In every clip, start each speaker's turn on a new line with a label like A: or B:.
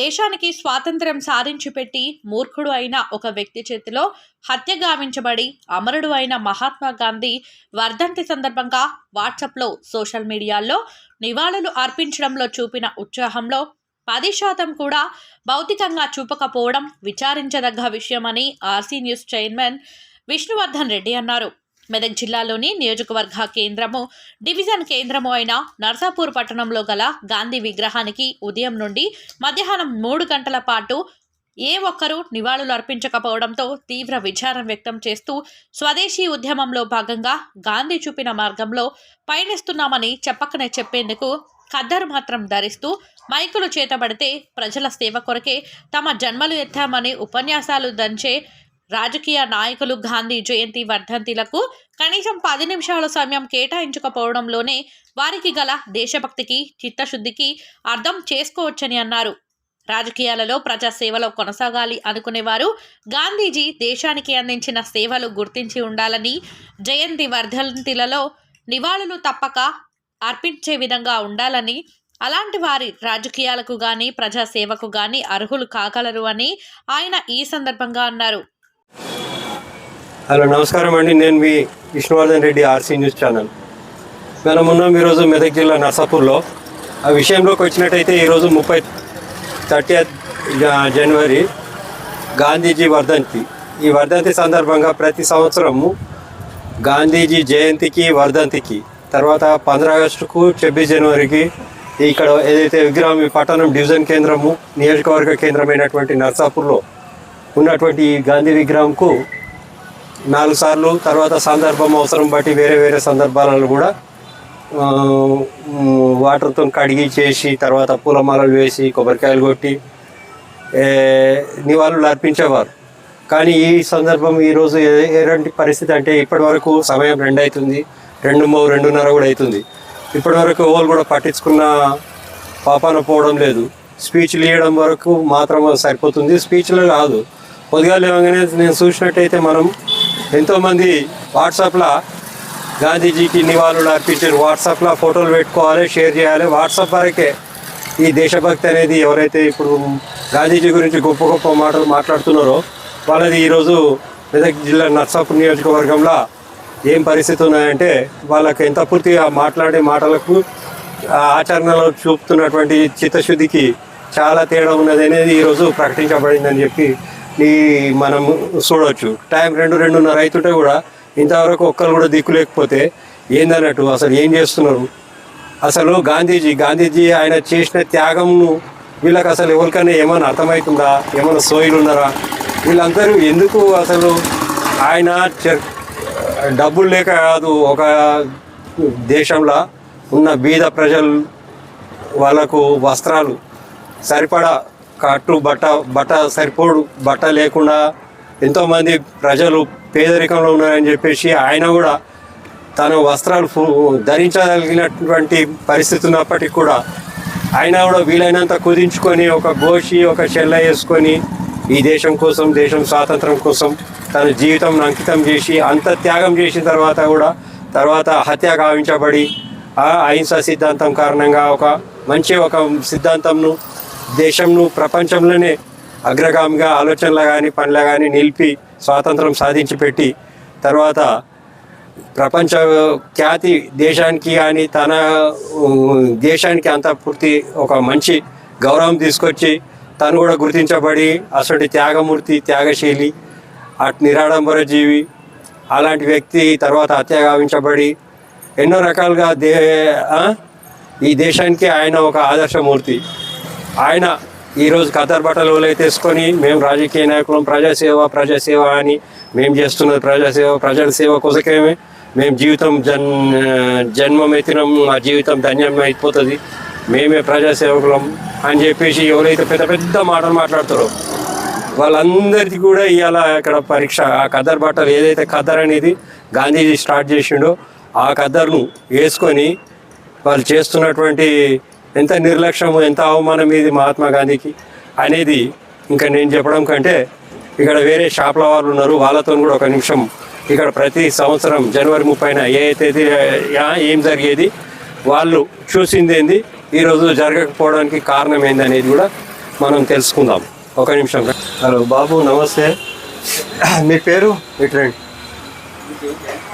A: దేశానికి స్వాతంత్ర్యం సాధించి పెట్టి మూర్ఖుడు అయిన ఒక వ్యక్తి చేతిలో హత్య గావించబడి అమరుడు అయిన మహాత్మా గాంధీ వర్ధంతి సందర్భంగా వాట్సాప్లో సోషల్ మీడియాల్లో నివాళులు అర్పించడంలో చూపిన ఉత్సాహంలో పది శాతం కూడా భౌతికంగా చూపకపోవడం విచారించదగ్గ విషయమని RC news chairman Vishnuvardhan Reddy అన్నారు. మెదక్ జిల్లాలోని నియోజకవర్గ కేంద్రము డివిజన్ కేంద్రము అయిన నర్సాపూర్ పట్టణంలో గల గాంధీ విగ్రహానికి ఉదయం నుండి మధ్యాహ్నం మూడు గంటల పాటు ఏ ఒక్కరూ నివాళులు అర్పించకపోవడంతో తీవ్ర విచారం వ్యక్తం చేస్తూ స్వదేశీ ఉద్యమంలో భాగంగా గాంధీ చూపిన మార్గంలో పయనిస్తున్నామని చెప్పకనే చెప్పేందుకు ఖద్దరు మాత్రం ధరిస్తూ మైకులు చేతబడితే ప్రజల సేవ కొరకే తమ జన్మలు ఎత్తామని ఉపన్యాసాలు దంచే రాజకీయ నాయకులు గాంధీ జయంతి వర్ధంతిలకు కనీసం పది నిమిషాల సమయం కేటాయించకపోవడంలోనే వారికి గల దేశభక్తికి చిత్తశుద్ధికి అర్థం చేసుకోవచ్చని అన్నారు. రాజకీయాలలో ప్రజాసేవలో కొనసాగాలి అనుకునేవారు గాంధీజీ దేశానికి అందించిన సేవలు గుర్తించి ఉండాలని జయంతి వర్ధంతిలలో నివాళులు తప్పక అర్పించే విధంగా ఉండాలని అలాంటి వారి రాజకీయాలకు గాని ప్రజాసేవకు గాని అర్హులు కాగలరు అని ఆయన ఈ సందర్భంగా అన్నారు.
B: హలో నమస్కారం అండి. నేను మీ Vishnuvardhan Reddy RC news channel. మనం ఉన్నాం ఈరోజు మెదక్ జిల్లా నర్సాపూర్లో ఆ విషయంలోకి వచ్చినట్టయితే ఈరోజు ముప్పై థర్టీ జనవరి గాంధీజీ వర్ధంతి. ఈ వర్ధంతి సందర్భంగా ప్రతి సంవత్సరము గాంధీజీ జయంతికి వర్ధంతికి తర్వాత పంద్రా ఆగస్టుకు ఛబ్బీస్ జనవరికి ఇక్కడ ఏదైతే విగ్రహం పట్టణం డివిజన్ కేంద్రము నియోజకవర్గ కేంద్రమైనటువంటి నర్సాపూర్లో ఉన్నటువంటి ఈ గాంధీ విగ్రహంకు నాలుగు సార్లు తర్వాత సందర్భం అవసరం బట్టి వేరే వేరే సందర్భాలలో కూడా వాటర్తో కడిగి చేసి తర్వాత పూలమాలలు వేసి కొబ్బరికాయలు కొట్టి నివాళులు అర్పించేవారు. కానీ ఈ సందర్భం ఈరోజు ఎలాంటి పరిస్థితి అంటే ఇప్పటి వరకు సమయం రెండు అవుతుంది రెండు మూడు రెండున్నర కూడా అవుతుంది. ఇప్పటి వరకు ఎవరు కూడా పట్టించుకున్న పాపాన పోవడం లేదు. స్పీచ్లు ఇవ్వడం వరకు మాత్రం సరిపోతుంది. స్పీచ్లు కాదు. పొద్దుగా లేవగానే నేను చూసినట్టయితే మనం ఎంతోమంది వాట్సాప్లో గాంధీజీకి నివాళులు అర్పించారు. వాట్సాప్లో ఫోటోలు పెట్టుకోవాలి షేర్ చేయాలి. వాట్సాప్ వరకే ఈ దేశభక్తి అనేది ఎవరైతే ఇప్పుడు గాంధీజీ గురించి గొప్ప గొప్ప మాటలు మాట్లాడుతున్నారో వాళ్ళది ఈరోజు మెదక్ జిల్లా నర్సాపూర్ నియోజకవర్గంలో ఏం పరిస్థితి ఉన్నాయంటే వాళ్ళకి ఎంత పూర్తిగా మాట్లాడే మాటలకు ఆచరణలో చూపుతున్నటువంటి చిత్తశుద్ధికి చాలా తేడా ఉన్నది అనేది ఈరోజు ప్రకటించబడిందని చెప్పి ఈ మనం చూడవచ్చు టైం రెండు రెండున్నర అవుతుంటే కూడా ఇంతవరకు ఒక్కరు కూడా దిక్కు లేకపోతే ఏందన్నట్టు అసలు ఏం చేస్తున్నారు? అసలు గాంధీజీ గాంధీజీ ఆయన చేసిన త్యాగంను వీళ్ళకి అసలు ఎవరికైనా ఏమైనా అర్థమవుతుందా? ఏమైనా సోయిలు ఉన్నారా? వీళ్ళందరూ ఎందుకు అసలు ఆయన డబ్బులు లేక కాదు ఒక దేశంలో ఉన్న బీద ప్రజలు వాళ్ళకు వస్త్రాలు సరిపడా కట్టు బట్ట బట్ట సరిపోడు బట్ట లేకుండా ఎంతోమంది ప్రజలు పేదరికంలో ఉన్నారని చెప్పేసి ఆయన కూడా తన వస్త్రాలు ధరించగలిగినటువంటి పరిస్థితి ఉన్నప్పటికీ కూడా ఆయన కూడా వీలైనంత కుదించుకొని ఒక గోషి ఒక చెల్ల వేసుకొని ఈ దేశం కోసం దేశం స్వాతంత్రం కోసం తన జీవితం అంకితం చేసి అంత త్యాగం చేసిన తర్వాత కూడా తర్వాత హత్య గావించబడి ఆ అహింసా సిద్ధాంతం కారణంగా ఒక మంచి ఒక సిద్ధాంతంను దేశంను ప్రపంచంలోనే అగ్రగామిగా ఆలోచనలు కానీ పనులు కానీ నిలిపి స్వాతంత్రం సాధించి పెట్టి తర్వాత ప్రపంచ ఖ్యాతి దేశానికి కానీ తన దేశానికి అంత పూర్తి ఒక మంచి గౌరవం తీసుకొచ్చి తను కూడా గుర్తించబడి అసలు త్యాగమూర్తి త్యాగశీలి అటు నిరాడంబర జీవి అలాంటి వ్యక్తి తర్వాత అత్యాగావించబడి ఎన్నో రకాలుగా దే ఈ దేశానికి ఆయన ఒక ఆదర్శమూర్తి. ఆయన ఈరోజు కతర్ బట్టలు వేసుకొని మేము రాజకీయ నాయకులం ప్రజాసేవ ప్రజాసేవ అని మేము చేస్తున్నది ప్రజాసేవ ప్రజల సేవ కోసకేమే మేము జీవితం జన్ జన్మం మా జీవితం ధన్యం అయిపోతుంది. మేమే ప్రజాసేవకులం అని చెప్పేసి ఎవరైతే పెద్ద పెద్ద మాటలు మాట్లాడతారో వాళ్ళందరికీ కూడా ఇవాళ ఇక్కడ పరీక్ష ఆ కదర్ బట్టలు ఏదైతే కదర్ అనేది గాంధీజీ స్టార్ట్ చేసిండో ఆ కదర్ను వేసుకొని వాళ్ళు చేస్తున్నటువంటి ఎంత నిర్లక్ష్యము ఎంత అవమానం ఇది మహాత్మా గాంధీకి అనేది ఇంకా నేను చెప్పడం కంటే ఇక్కడ వేరే షాప్ల వాళ్ళు ఉన్నారు వాళ్ళతో కూడా ఒక నిమిషం ఇక్కడ ప్రతి సంవత్సరం జనవరి ముప్పైన ఏ తేదీ ఏం జరిగేది వాళ్ళు చూసింది ఏంది ఈరోజు జరగకపోవడానికి కారణం ఏంది అనేది కూడా మనం తెలుసుకుందాం. ఒక నిమిషం. హలో బాబు నమస్తే. మీ పేరు? ఇట్రండి.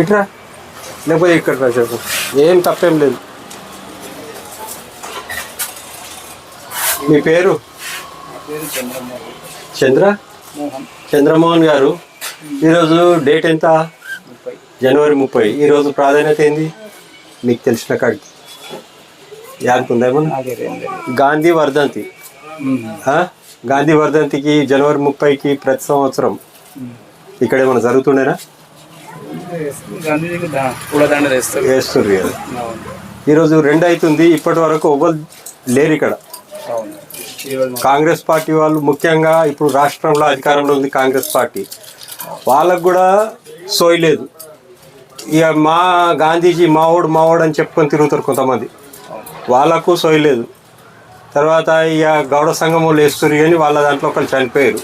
B: ఇట్రా? లేకపోతే ఇక్కడ చెప్పు ఏం తప్పేం లేదు. మీ పేరు? చంద్ర?
C: మోహన్
B: చంద్రమోహన్ గారు. ఈరోజు డేట్ ఎంత? జనవరి ముప్పై. ఈరోజు ప్రాధాన్యత ఏంది? మీకు తెలిసిన కాడికి.
C: రెండు
B: గాంధీ వర్ధంతి? గాంధీ వర్ధంతికి జనవరి ముప్పైకి ప్రతి సంవత్సరం ఇక్కడ ఏమైనా జరుగుతుండేనా? వేస్తుంది ఈరోజు రెండు అవుతుంది ఇప్పటి వరకు ఎవ్వరు లేరు ఇక్కడ. కాంగ్రెస్ పార్టీ వాళ్ళు ముఖ్యంగా ఇప్పుడు రాష్ట్రంలో అధికారంలో ఉంది కాంగ్రెస్ పార్టీ. వాళ్ళకు కూడా సోయలేదు ఇక మా గాంధీజీ మావోడు మావోడు అని చెప్పుకొని తిరుగుతారు కొంతమంది. వాళ్ళకు సోయలేదు తర్వాత ఇక గౌడ సంఘం వాళ్ళు వేస్తారు కానీ వాళ్ళ దాంట్లో ఒకరు చనిపోయారు.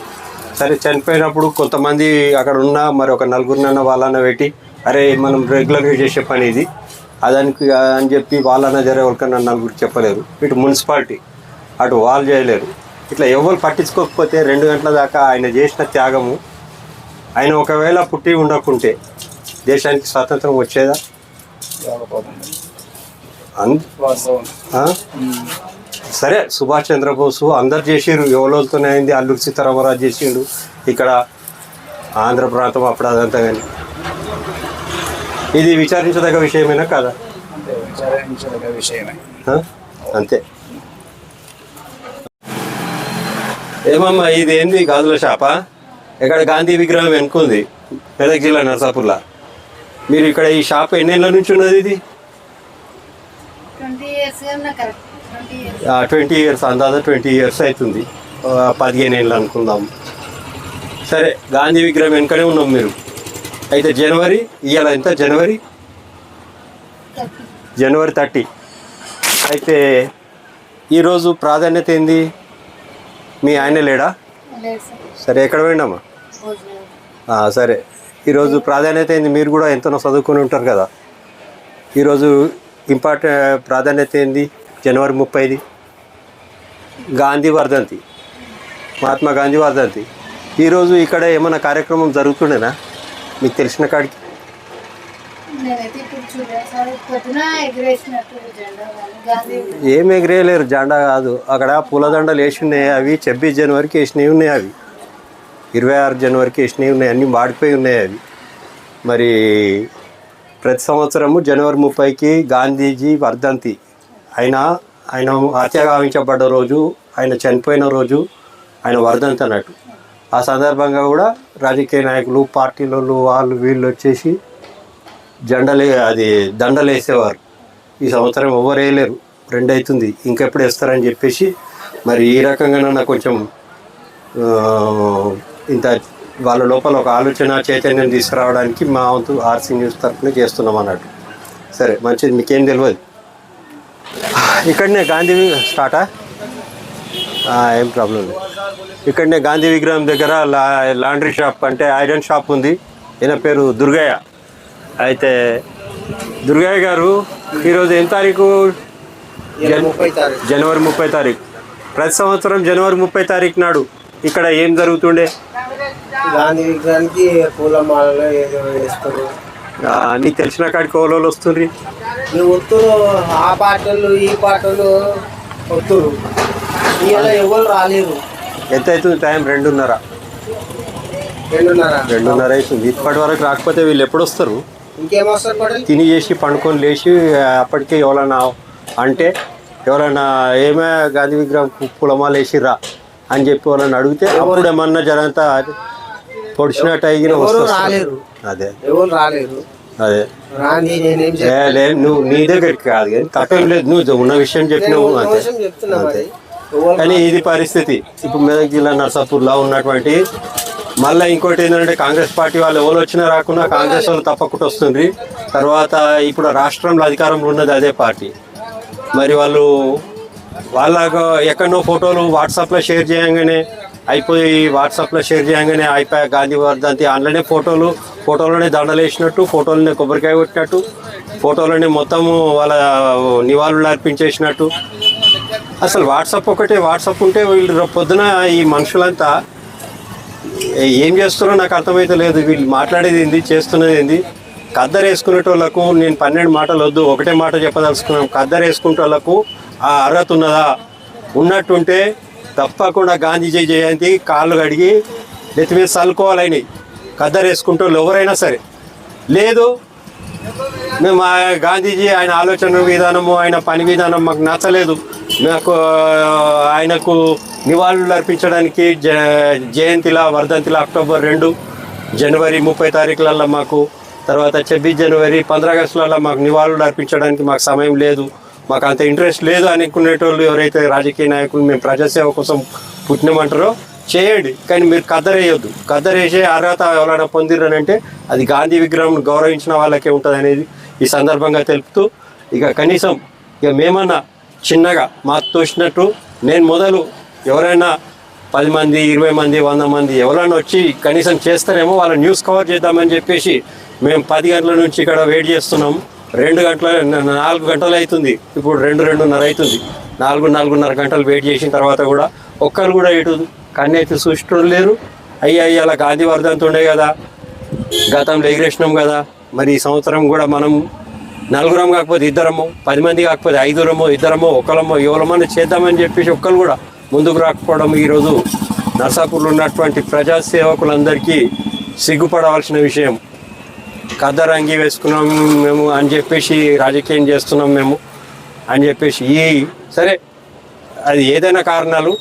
B: సరే చనిపోయినప్పుడు కొంతమంది అక్కడ ఉన్న మరి ఒక నలుగురినన్న వాళ్ళన్న పెట్టి అరే మనం రెగ్యులర్గా చేసే పని ఇది. అదానికి అని చెప్పి వాళ్ళన్న జరే ఎవరికన్నా నలుగురు చెప్పలేరు ఇటు మున్సిపాలిటీ అటు వాళ్ళు చేయలేరు. ఇట్లా ఎవరు పట్టించుకోకపోతే రెండు గంటల దాకా ఆయన చేసిన త్యాగము ఆయన ఒకవేళ పుట్టి ఉండకుంటే దేశానికి స్వాతంత్రం వచ్చేదా? సరే సుభాష్ చంద్రబోసు అందరు చేసిరు ఎవరితోనే అయింది అల్లూరి సీతారామరాజు చేసిండు ఇక్కడ ఆంధ్ర ప్రాంతం అప్పుడు అదంతా కానీ ఇది విచారించదగ్గ విషయమేనా కాదా?
C: విషయమే?
B: అంతే. ఏమమ్మా ఇది ఏంది గాజుల షాప? ఇక్కడ గాంధీ విగ్రహం వెనుకుంది మెదక్ జిల్లా నర్సాపూర్లో. మీరు ఇక్కడ ఈ షాప్ ఎన్నేళ్ళ నుంచి ఉన్నది ఇది?
D: ట్వంటీ ఇయర్స్
B: అందాజ ట్వంటీ ఇయర్స్ అవుతుంది. పదిహేను ఏళ్ళు అనుకుందాం. సరే గాంధీ విగ్రహం వెనుకనే ఉన్నాం మీరు. అయితే జనవరి ఇవాళ ఎంత? జనవరి? జనవరి థర్టీ. అయితే ఈరోజు ప్రాధాన్యత ఏంది? మీ ఆయన లేడా?
D: సార్.
B: ఎక్కడ పోయిండమ్మా? సరే. ఈరోజు ప్రాధాన్యత ఏంది? మీరు కూడా ఎంతనో చదువుకొని ఉంటారు కదా. ఈరోజు ఇంపార్టెంట్ ప్రాధాన్యత ఏంది? జనవరి ముప్పైది. గాంధీ వర్ధంతి మహాత్మా గాంధీ వర్ధంతి ఈరోజు ఇక్కడ ఏమైనా కార్యక్రమం జరుగుతుండేనా? మీకు తెలిసిన కాడికి.
D: నేనైతే ఇప్పుడు పొద్దున ఎగిరేసినట్టు జెండా గాంధీ
B: ఏం ఎగిరేయలేరు జెండా కాదు. అక్కడ పూలదండలు వేసి ఉన్నాయి అవి ఛబ్బీస్ జనవరికి వేసినవి ఉన్నాయి అవి. ఇరవై ఆరు జనవరికి వేసినవి ఉన్నాయి అన్నీ మాడిపోయి ఉన్నాయి అవి. మరి ప్రతి సంవత్సరము జనవరి ముప్పైకి గాంధీజీ వర్ధంతి. ఆయన ఆయన హత్యగావించబడ్డ రోజు ఆయన చనిపోయిన రోజు ఆయన వర్ధంతి అన్నట్టు. ఆ సందర్భంగా కూడా రాజకీయ నాయకులు పార్టీలలో వాళ్ళు వీళ్ళు వచ్చేసి జెండలే అది దండలు వేసేవారు ఈ సంవత్సరం ఎవరు వేయలేరు. రెండు అవుతుంది ఇంకెప్పుడు వేస్తారని చెప్పేసి మరి ఈ రకంగా కొంచెం ఇంత వాళ్ళ లోపల ఒక ఆలోచన చైతన్యం తీసుకురావడానికి మా వంతు ఆర్సీ న్యూస్ తరఫున చేస్తున్నాం అన్నట్టు. సరే మంచిది. మీకేం తెలియదు ఇక్కడనే గాంధీ స్టార్టా? ఏం ప్రాబ్లం లేదు. ఇక్కడనే గాంధీ విగ్రహం దగ్గర లా లాండ్రీ షాప్ అంటే ఐరన్ షాప్ ఉంది. ఈయన పేరు దుర్గయ్య. అయితే దుర్గయ్య గారు ఈరోజు ఏం తారీఖు? జనవరి ముప్పై తారీఖు. ప్రతి సంవత్సరం జనవరి ముప్పై తారీఖు నాడు ఇక్కడ ఏం జరుగుతుండే?
C: గాంధీ విగ్రహానికి పూలమాలలో ఏదో వేస్తారు.
B: నీకు తెలిసిన కాడికి ఓలోలు
C: ఈ ఒత్తురు ఆ పాటలు ఈ పాటలు ఇలా ఎవరు రాలేరు.
B: ఎంత అవుతుంది టైం? రెండున్నర.
C: రెండున్నర.
B: రెండున్నర అవుతుంది. ఇప్పటి వరకు రాకపోతే వీళ్ళు ఎప్పుడు వస్తారు? తిని చేసి పండుకొని లేచి అప్పటికే ఎవరన్నా అంటే ఎవరన్నా ఏమే గాంధీ విగ్రహం పులమాలు వేసిర్రా అని చెప్పి వాళ్ళని అడిగితే అప్పుడు ఏమన్నా జనంతా పొడిచినట్టు అయిన వస్తారు అదే. అదే.
C: రాంది నేనేం
B: ఏ, లే నువ్వు నీ దగ్గరికి కాదు కానీ తప్పేం లేదు నువ్వు ఉన్న విషయం చెప్పినావు అంతే. అంతే. కానీ ఇది పరిస్థితి. ఇప్పుడు మెదక్ జిల్లా నర్సాపూర్లో ఉన్నటువంటి మళ్ళీ ఇంకోటి ఏంటంటే కాంగ్రెస్ పార్టీ వాళ్ళు ఎవరు వచ్చినా రాకుండా కాంగ్రెస్ వాళ్ళు తప్పకుండా వస్తుంది. తర్వాత ఇప్పుడు రాష్ట్రంలో అధికారంలో ఉన్నది అదే పార్టీ. మరి వాళ్ళు వాళ్ళగా ఎక్కడో ఫోటోలు వాట్సాప్లో షేర్ చేయగానే అయిపోయి వాట్సాప్లో షేర్ చేయగానే అయిపోయా గాంధీ వర్ధంతి అందులోనే ఫోటోలు ఫోటోలోనే దండలు వేసినట్టు ఫోటోలనే కొబ్బరికాయ కొట్టినట్టు ఫోటోలోనే మొత్తము వాళ్ళ నివాళులు అర్పించేసినట్టు. అసలు వాట్సాప్ ఒకటే వాట్సాప్ ఉంటే వీళ్ళు రేపు పొద్దున ఈ మనుషులంతా ఏం చేస్తున్నారో నాకు అర్థమైతే లేదు. వీళ్ళు మాట్లాడేది ఏంది చేస్తున్నది ఏంది? కద్దరు వేసుకునేటోళ్ళకు నేను పన్నెండు మాటలు వద్దు ఒకటే మాట చెప్పదలుచుకున్నాం కద్దరు వేసుకునేటోళ్ళకు ఆ అర్హత ఉన్నదా? ఉన్నట్టుంటే తప్పకుండా గాంధీజీ జయంతి కాళ్ళు కడిగి నెత్తి మీద చల్లుకోవాలని కద్దరు వేసుకుంటోళ్ళు ఎవరైనా సరే. లేదు మేము ఆ గాంధీజీ ఆయన ఆలోచన విధానము ఆయన పని విధానం మాకు నచ్చలేదు. నాకు ఆయనకు నివాళులు అర్పించడానికి జ జయంతిలా వర్ధంతిలా అక్టోబర్ రెండు జనవరి ముప్పై తారీఖులలో మాకు తర్వాత ఛబ్బీస్ జనవరి పంద్ర ఆగస్టులలో మాకు నివాళులు అర్పించడానికి మాకు సమయం లేదు. మాకు అంత ఇంట్రెస్ట్ లేదు అనుకునేటోళ్ళు ఎవరైతే రాజకీయ నాయకులు మేము ప్రజాసేవ కోసం పుట్టినామంటారో చేయండి. కానీ మీరు కద్దరేయొద్దు. కద్దరేసే అర్హత ఎవరైనా పొందిరనంటే అది గాంధీ విగ్రహం గౌరవించిన వాళ్ళకే ఉంటుంది అనేది ఈ సందర్భంగా తెలుపుతూ ఇక కనీసం ఇక మేమన్నా చిన్నగా మాకు తోచినట్టు నేను మొదలు ఎవరైనా పది మంది ఇరవై మంది వంద మంది ఎవరైనా వచ్చి కనీసం చేస్తారేమో వాళ్ళ న్యూస్ కవర్ చేద్దామని చెప్పేసి మేము పది గంటల నుంచి ఇక్కడ వెయిట్ చేస్తున్నాం. రెండు గంటల నాలుగు గంటలు అవుతుంది. ఇప్పుడు రెండు రెండున్నర అవుతుంది. నాలుగు నాలుగున్నర గంటలు వెయిట్ చేసిన తర్వాత కూడా ఒక్కరు కూడా ఇటు కన్నెత్తి సృష్టి లేరు. అయ్యా అలా గాంధీ వర్ధంతి ఉండే కదా. గతంలో ఎగిరేసినాం కదా. మరి ఈ సంవత్సరం కూడా మనం నలుగురం కాకపోతే ఇద్దరము పది మంది కాకపోతే ఐదురము ఇద్దరమో ఒకరమో ఎవరమని చేద్దామని చెప్పేసి ఒక్కరు కూడా ముందుకు రాకపోవడం ఈరోజు నర్సాపూర్లో ఉన్నటువంటి ప్రజాసేవకులందరికీ సిగ్గుపడవలసిన విషయం. కద్దరు వేసుకున్నాం మేము అని చెప్పేసి రాజకీయం చేస్తున్నాం మేము అని చెప్పేసి ఈ సరే అది ఏదైనా కారణాలు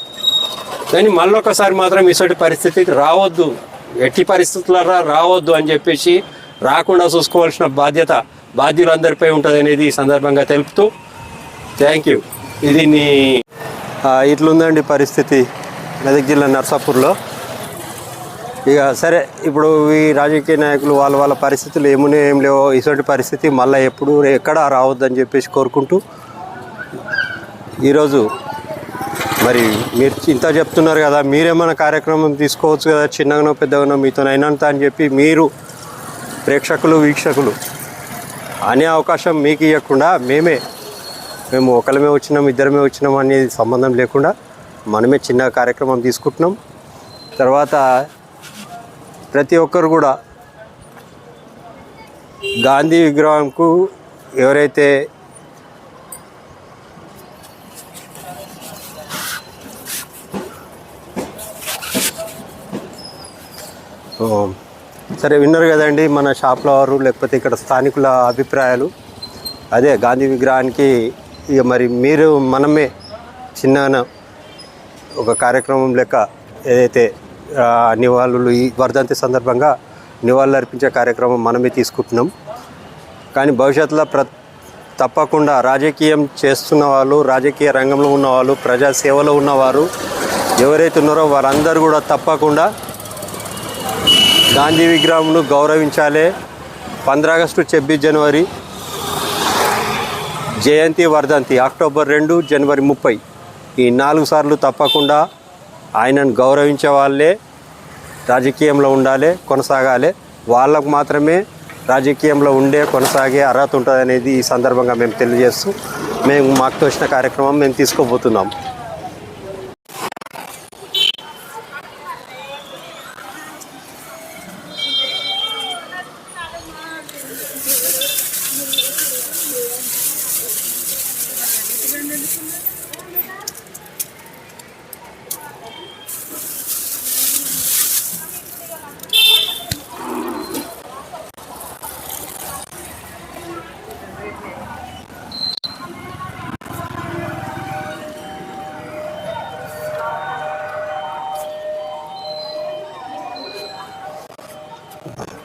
B: కానీ మళ్ళొకసారి మాత్రం ఇటువంటి పరిస్థితి రావద్దు. ఎట్టి పరిస్థితులలో రావద్దు అని చెప్పేసి రాకుండా చూసుకోవాల్సిన బాధ్యత బాధ్యులందరిపై ఉంటుంది అనేది ఈ సందర్భంగా తెలుపుతూ థ్యాంక్ యూ. ఇది నీ ఇట్లుందండి పరిస్థితి మెదక్ జిల్లా నర్సాపూర్లో. ఇక సరే ఇప్పుడు ఈ రాజకీయ నాయకులు వాళ్ళ వాళ్ళ పరిస్థితులు ఏమునే ఏం లేవో ఇటువంటి పరిస్థితి మళ్ళీ ఎప్పుడు ఎక్కడా రావద్దని చెప్పేసి కోరుకుంటూ ఈరోజు మరి మీరు ఇంత చెప్తున్నారు కదా మీరేమైనా కార్యక్రమం తీసుకోవచ్చు కదా చిన్నగానో పెద్దగానో మీతో అయినంత అని చెప్పి మీరు ప్రేక్షకులు వీక్షకులు అనే అవకాశం మీకు ఇవ్వకుండా మేమే మేము ఒకరిమే వచ్చినాం ఇద్దరమే వచ్చినాం అనేది సంబంధం లేకుండా మనమే చిన్న కార్యక్రమం తీసుకుంటున్నాం. తర్వాత ప్రతి ఒక్కరు కూడా గాంధీ విగ్రహంకు ఎవరైతే ఓ, సరే విన్నారు కదండి మన షాప్లో వారు లేకపోతే ఇక్కడ స్థానికుల అభిప్రాయాలు. అదే గాంధీ విగ్రహానికి ఇక మరి మీరు మనమే చిన్న ఒక కార్యక్రమం లెక్క ఏదైతే నివాళులు ఈ వర్ధంతి సందర్భంగా నివాళులు అర్పించే కార్యక్రమం మనమే తీసుకుంటున్నాం. కానీ భవిష్యత్తులో ప్ర తప్పకుండా రాజకీయం చేస్తున్న వాళ్ళు రాజకీయ రంగంలో ఉన్నవాళ్ళు ప్రజా సేవలో ఉన్నవారు ఎవరైతే ఉన్నారో వారందరూ కూడా తప్పకుండా గాంధీ విగ్రహంను గౌరవించాలి. పంద్ర ఆగస్టు ఛబ్బీస్ జనవరి జయంతి వర్ధంతి అక్టోబర్ రెండు జనవరి ముప్పై. ఈ నాలుగు సార్లు తప్పకుండా ఆయనను గౌరవించే వాళ్ళే రాజకీయంలో ఉండాలి కొనసాగాలి. వాళ్ళకు మాత్రమే రాజకీయంలో ఉండే కొనసాగే అర్హత ఉంటుంది అనేది ఈ సందర్భంగా మేము తెలియజేస్తూ మేము మాకు తోచిన కార్యక్రమం మేము తీసుకోబోతున్నాం. Oh,